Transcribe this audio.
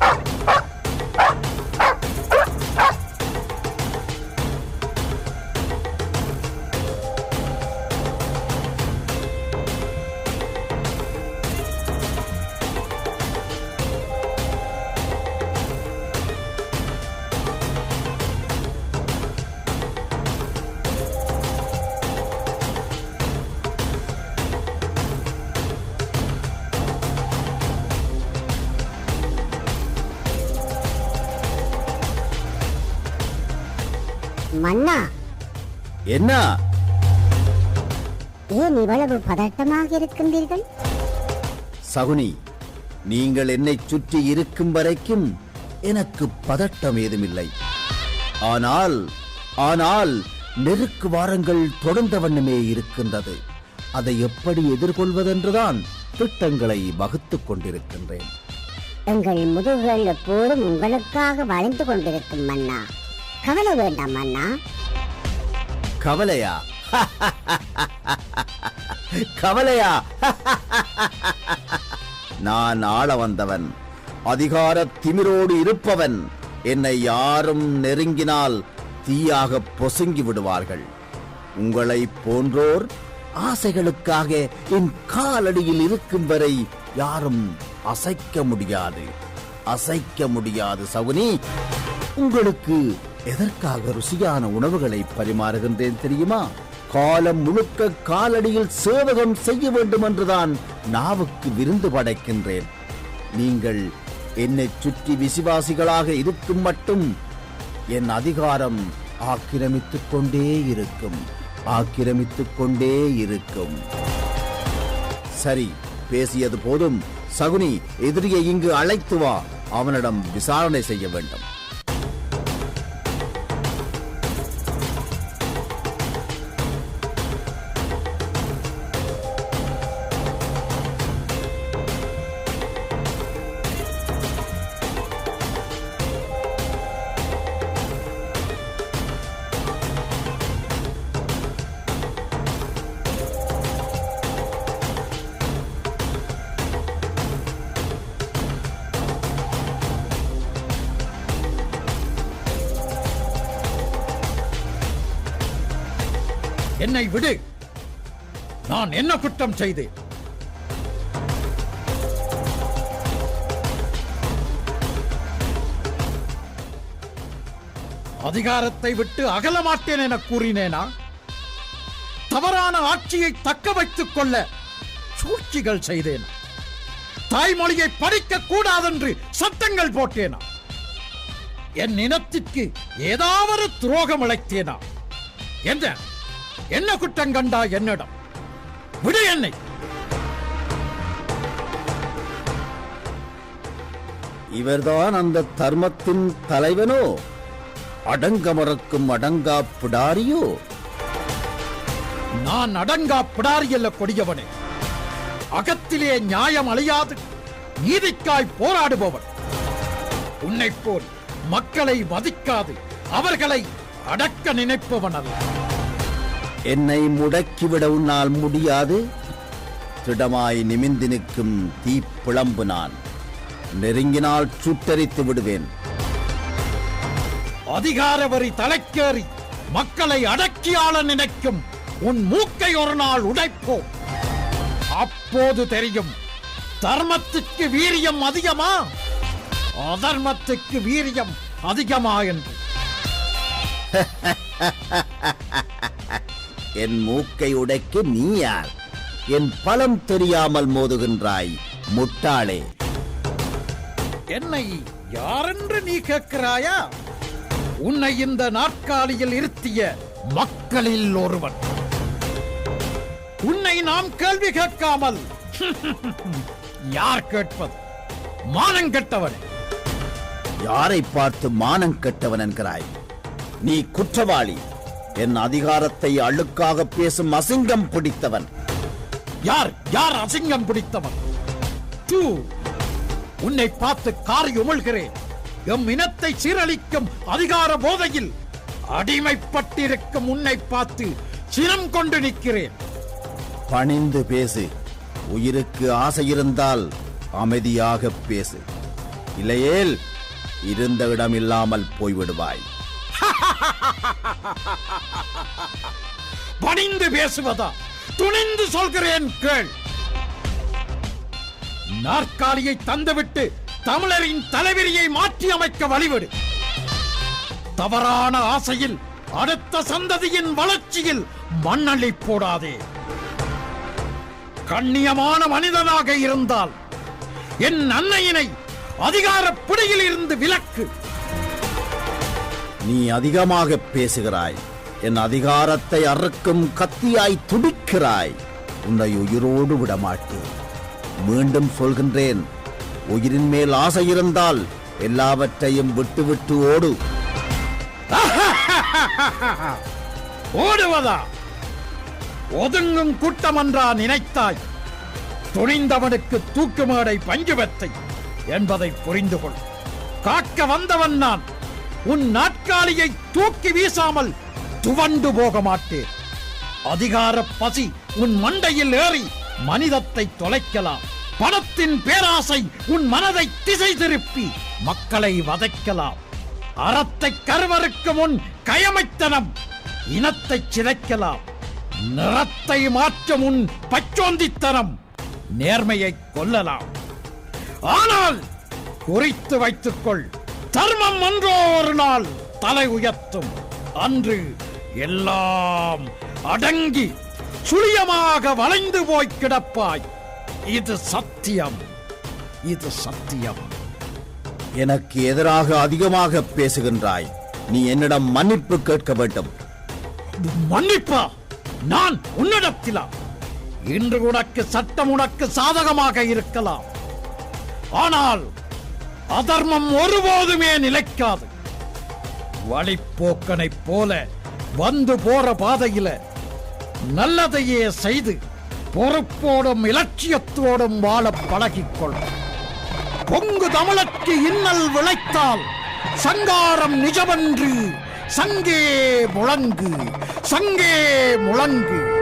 Ah! மன்னா? என்ன? ஏன் இவ்வளவு பதட்டமாக இருக்கின்றீர்கள்? சகுனி நீங்கள் என்னை சுற்றி இருக்கும் வரைக்கும் எனக்கு பதட்டம் ஏதுமில்லை. ஆனால் ஆனால் நெருக்கு வாரங்கள் தொடர்ந்த வண்ணமே இருக்கின்றது. அதை எப்படி எதிர்கொள்வதென்றுதான் திட்டங்களை வகுத்துக் கொண்டிருக்கின்றேன். எங்கள் முதுகுகள் எப்போதும் உங்களுக்காக வளைந்து கொண்டிருக்கும் மன்னா. கவலை வேண்டாம் அண்ணா. கவலையா? கவலையா? நான் ஆள வந்தவன் அதிகார திமிரோடு இருப்பவன். என்னை யாரும் நெருங்கினால் தீயாக பொசுங்கி விடுவார்கள். உங்களை போன்றோர் ஆசைகளுக்காக என் காலடியில் இருக்கும் வரை யாரும் அசைக்க முடியாது. அசைக்க முடியாது சவுனி உங்களுக்கு எதற்காக ருசியான உணவுகளை பரிமாறுகின்றேன் தெரியுமா? காலம் முழுக்க காலடியில் சேவகம் செய்ய வேண்டும் என்றுதான் நாவுக்கு விருந்து படைக்கின்றேன். நீங்கள் என்னை சுற்றி விசுவாசிகளாக இருக்கும் மட்டும் என் அதிகாரம் ஆக்கிரமித்துக் கொண்டே இருக்கும். ஆக்கிரமித்துக் கொண்டே இருக்கும். சரி பேசியது போதும். சகுனி எதிரியை இங்கு அழைத்து வா. அவனிடம் விசாரணை செய்ய வேண்டும். என்னை விடு. நான் என்ன குற்றம் செய்தேன்? அதிகாரத்தை விட்டு அகல மாட்டேன் என கூறினேனா? தவறான ஆட்சியை தக்க வைத்துக் கொள்ள சூழ்ச்சிகள் செய்தேன்? தாய்மொழியை படிக்க கூடாதென்று சட்டங்கள் போட்டேனா? என் இனத்திற்கு ஏதாவது துரோகம் இழைத்தேனா? என்ன என்ன குற்றம் கண்டா என்னிடம்? விடு என்னை. இவர்தான் அந்த தர்மத்தின் தலைவனோ? அடங்க மறக்கும் அடங்கா பிடாரியோ? நான் அடங்கா பிடாரியல்ல கொடியவனே. அகத்திலே நியாயம் அழியாது. நீதிக்காய் போராடுபவன். உன்னைப் போல் மக்களை மதிக்காது அவர்களை அடக்க நினைப்பவன் அல்ல என்னை முடக்கிவிட உன்னால் முடியாது. திடமாய் நிமிந்து நிற்கும் தீப்பிளம்பு நான். நெருங்கினால் சுட்டரித்து விடுவேன். அதிகார வரி தலைக்கேறி மக்களை அடக்கியாள நினைக்கும் உன் மூக்கை ஒரு நாள் உடைப்போம் அப்போது தெரியும் தர்மத்துக்கு வீரியம் அதிகமா? அதர்மத்துக்கு வீரியம் அதிகமா என்று. என் மூக்கை உடைக்க நீ யார்? என் பலம் தெரியாமல் மோதுகின்றாய் முட்டாளே. என்னை யாரென்று நீ கேட்கிறாயா? உன்னை இந்த நாற்காலியில் இருத்திய மக்களில் ஒருவன். உன்னை நாம் கேள்வி கேட்காமல் யார் கேட்பது? மானம் கெட்டவன். யாரை பார்த்து மானம் கெட்டவன் என்கிறாய்? நீ குற்றவாளி. என் அதிகாரத்தை அழுக்காக பேசும் அசிங்கம் பிடித்தவன். யார் யார் அசிங்கம் பிடித்தவன்? தூ உன்னை பார்த்து காரி உமிழ்கிறேன். எம் இனத்தை சீரழிக்கும் அதிகார போதையில் அடிமைப்பட்டிருக்கும் உன்னை பார்த்து சினம் கொண்டு நிற்கிறேன். பணிந்து பேசு. உயிருக்கு ஆசை இருந்தால் அமைதியாக பேசு. இல்லையேல் இருந்த இடம் இல்லாமல் போய்விடுவாய். பணிந்து பேசுவதா? துணிந்து சொல்கிறேன் கேள். நாற்காலியை தந்துவிட்டு தமிழரின் தலைவிரியை மாற்றி அமைக்க வழிவிடு. தவறான ஆசையில் அடுத்த சந்ததியின் வளர்ச்சியில் மண்ணள்ளி போடாதே. கண்ணியமான மனிதனாக இருந்தால் என் அன்னையினை அதிகார பிடியில் இருந்து விலக்கு. நீ அதிகமாக பேசுகிறாய். என் அதிகாரத்தை அறுக்கும் கத்தியாய் துடிக்கிறாய். உன்னை உயிரோடு விடமாட்டேன். மீண்டும் சொல்கின்றேன் உயிரின் மேல் ஆசை இருந்தால் எல்லாவற்றையும் விட்டுவிட்டு ஓடு. ஓடுவதா? ஒதுங்கும் கூட்டம் என்றா நினைத்தாய். துணிந்தவனுக்கு தூக்குமாடை பஞ்சுவத்தை என்பதை புரிந்து கொள் காக்க வந்தவன் நான். உன் நாட்காலியை தூக்கி வீசாமல் துவண்டு போக மாட்டேன் அதிகார பசி உன் மண்டையில் ஏறி மனிதத்தை தொலைக்கலாம். பணத்தின் பேராசை உன் மனதை திசை திருப்பி மக்களை வதைக்கலாம். அறத்தை கருவறுக்கும் முன் கயமைத்தனம் இனத்தை சிதைக்கலாம். நிறத்தை மாற்ற முன் பச்சோந்தித்தனம் நேர்மையை கொல்லலாம். ஆனால் குறித்து வைத்துக்கொள். தர்மம் ஒன்றோ ஒரு நாள் தலை உயர்த்தும். அன்று எல்லாம் அடங்கி சுழியமாக வளைந்து போய் கிடப்பாய். இது சத்தியம். இது சத்தியம். எனக்கு எதிராக அதிகமாக பேசுகின்றாய். நீ என்னிடம் மன்னிப்பு கேட்க வேண்டும். மன்னிப்பா? நான் உன்னிடத்திலா? இன்று உனக்கு சட்டம் உனக்கு சாதகமாக இருக்கலாம். ஆனால் அதர்மம் ஒருபோதுமே நிலைக்காது. வழிப்போக்கனைப் போல வந்து போற பாதையில நல்லதையே செய்து பொறுப்போடும் இலட்சியத்தோடும் வாழ பழகிக்கொள். பொங்கு தமிழற்கு இன்னல் விளைத்தால் சங்காரம் நிஜமன்று சங்கே முழங்கு சங்கே முழங்கு.